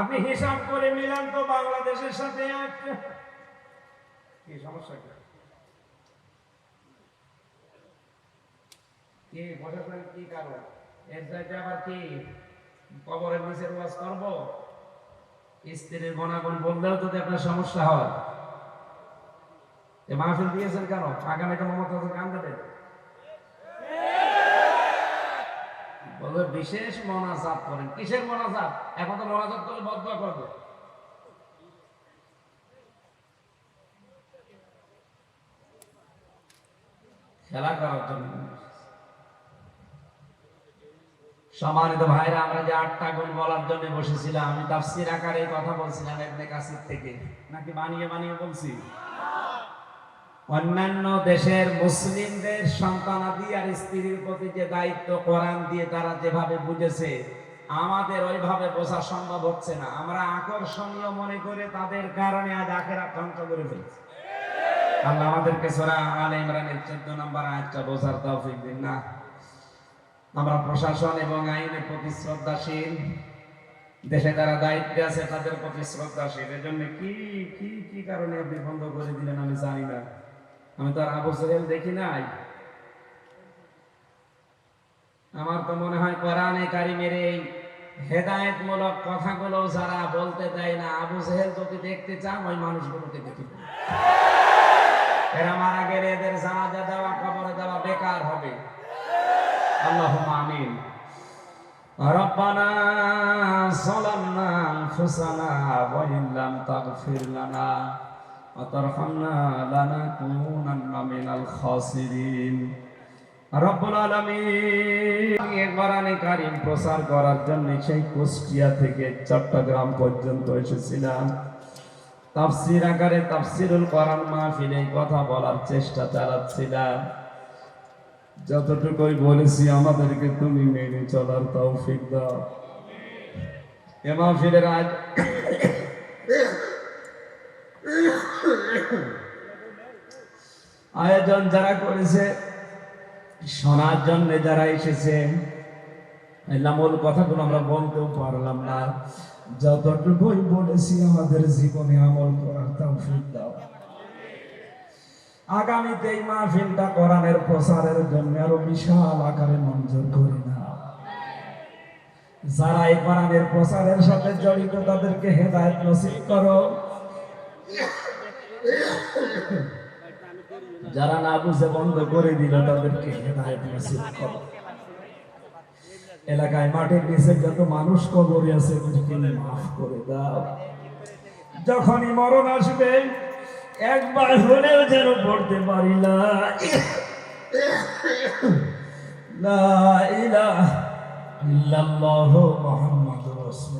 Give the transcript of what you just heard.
আপনি হিসাব করে মিলান তো বাংলাদেশের সাথে কি সমস্যা কি কি বসাছেন কি কারণ এর আবার কি? কবরের নিচের ওয়াজ করব? স্ত্রীর গণাগুণ বললেও যদি আপনার সমস্যা হয়। মাহফিল দিয়েছেন কেন? আগামীতে মমতা গান দেবেন? বিশেষ মনাজাত করেন। কিসের মনাজাত? এখন তো মনাজাত করলে বদয়া করবে। খেলা করার জন্য। সম্মানিত ভাইরা, আমরা যে আটটা গুণ বলার জন্য বসেছিলাম, আমি তাফসির আকারে কথা বলছিলাম কাসির থেকে। নাকি বানিয়ে বানিয়ে বলছি? অন্যান্য দেশের মুসলিমদের সন্তানাদি আর স্ত্রীর প্রতি যে দায়িত্ব কোরআন দিয়ে তারা যেভাবে বুঝেছে, আমাদের ওইভাবে বোঝা সম্ভব হচ্ছে না। আমরা আকর্ষণীয় মনে করে তাদের কারণে আজ আখেরা ধ্বংস করে ফেলছি। আল্লাহ আমাদেরকে সোরা আল ইমরানের চোদ্দ নম্বর আয়াতটা বোঝার দিন না। আমরা প্রশাসন এবং আইনের প্রতি শ্রদ্ধাশীল, দেশে যারা দায়িত্বে আছে তাদের প্রতি শ্রদ্ধাশীল। এজন্য কি কি কি কারণে আপনি বন্ধ করে দিলেন আমি জানি না। আমি তো আর আবু সোহেল দেখি নাই আমার তো মনে হয় কোরআনে কারিমের এই হেদায়েতমূলক কথাগুলো যারা বলতে দেয় না আবু সেহেল যদি দেখতে চান ওই মানুষগুলোকে দেখি এরা মারা গেলে এদের জানাজা দেওয়া কবরে দেওয়া বেকার হবে আল্লাহ আমিন ربنا ظلمنا أنفسنا وإن لم تغفر لنا وترحمنا لنكونن من الخاسرين রব্বুল আলামিন কোরআনে কারীম প্রচার করার জন্য সেই কুষ্টিয়া থেকে চট্টগ্রাম পর্যন্ত এসেছিলাম তাফসির আকারে তাফসিরুল কোরআন মাহফিলে এই কথা বলার চেষ্টা চালাচ্ছিলাম যতটুকুই বলেছি আমাদেরকে তুমি মেনে চলার তৌফিক দাও এ মাহফিলের আজ আয়োজন যারা করেছে, শোনার জন্য যারা এসেছে মূল কথাগুলো আমরা বলতেও পারলাম না। যতটুকুই বলেছি, আমাদের জীবনে আমল করার তৌফিক দাও। আগামীতে এই মাহফিলটা কোরআনের প্রচারের জন্য আরও বিশাল আকারে মঞ্জুর করি না। যারা এই কোরআনের প্রচারের সাথে জড়িত, তাদেরকে হেদায়েত নসিব করো। যারা না বুঝে বন্ধ করে দিল, তাদেরকে হেদায়েত নসিব করো। এলাকায় মাঠের নিচে যত মানুষ কবরে আছে মাফ করে দাও। যখনই মরণ আসবে, একবার হলেও যেন পড়তে পারি না। ইলাহা ইল্লাল্লাহু মুহাম্মাদুর রাসূল